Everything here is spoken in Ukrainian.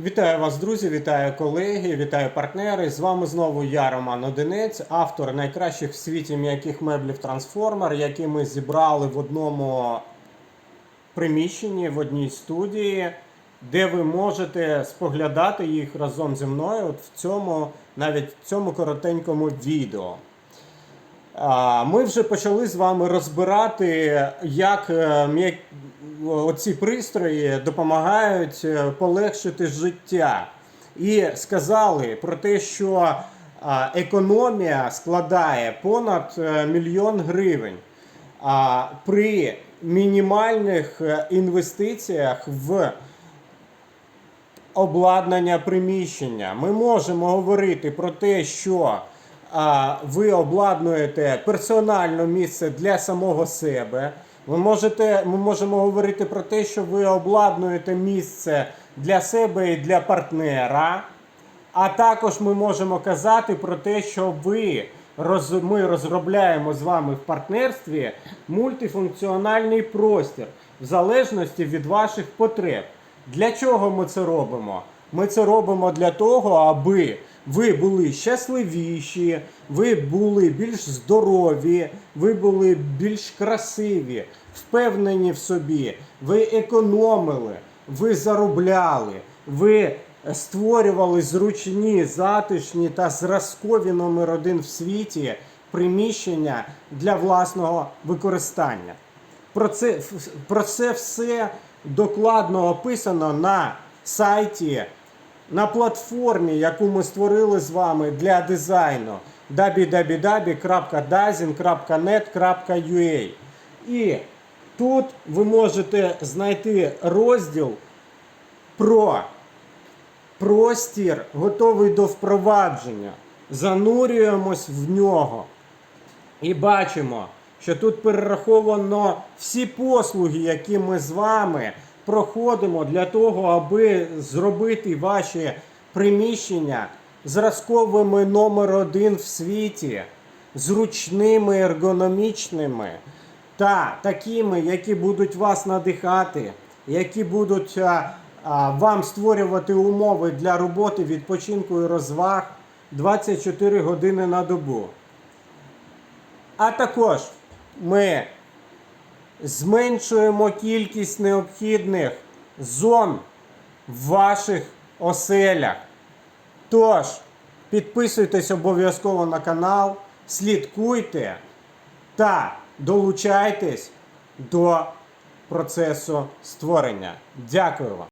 Вітаю вас, друзі, вітаю колеги, вітаю партнери. З вами знову я, Роман Одинець, автор найкращих в світі м'яких меблів Трансформер, які ми зібрали в одному приміщенні, в одній студії, де ви можете споглядати їх разом зі мною от в цьому, навіть в цьому коротенькому відео. Ми вже почали з вами розбирати, як е, м'я- оці пристрої допомагають е, полегшити життя. І сказали про те, що економія складає понад е, мільйон гривень. При мінімальних е, інвестиціях в обладнання приміщення. Ми можемо говорити про те, що ви обладнуєте персональне місце для самого себе. Ви можете, ми можемо говорити про те, що ви обладнуєте місце для себе і для партнера. А також ми можемо казати про те, що ви роз, ми розробляємо з вами в партнерстві мультифункціональний простір в залежності від ваших потреб. Для чого ми це робимо? Ми це робимо для того, аби ви були щасливіші, ви були більш здорові, ви були більш красиві, впевнені в собі, ви економили, ви заробляли, ви створювали зручні, затишні та зразкові номер один в світі приміщення для власного використання. Про це, про це все докладно описано на сайті, на платформі, яку ми створили з вами для дизайну www.dazin.net.ua. І тут ви можете знайти розділ про простір, готовий до впровадження. Занурюємось в нього. І бачимо, що тут перераховано всі послуги, які ми з вами проходимо для того, аби зробити ваші приміщення зразковими номер один в світі, зручними, ергономічними та такими, які будуть вас надихати, які будуть а, а, вам створювати умови для роботи, відпочинку і розваг 24 години на добу. А також ми зменшуємо кількість необхідних зон в ваших оселях. Тож, підписуйтесь обов'язково на канал, слідкуйте та долучайтесь до процесу створення. Дякую вам.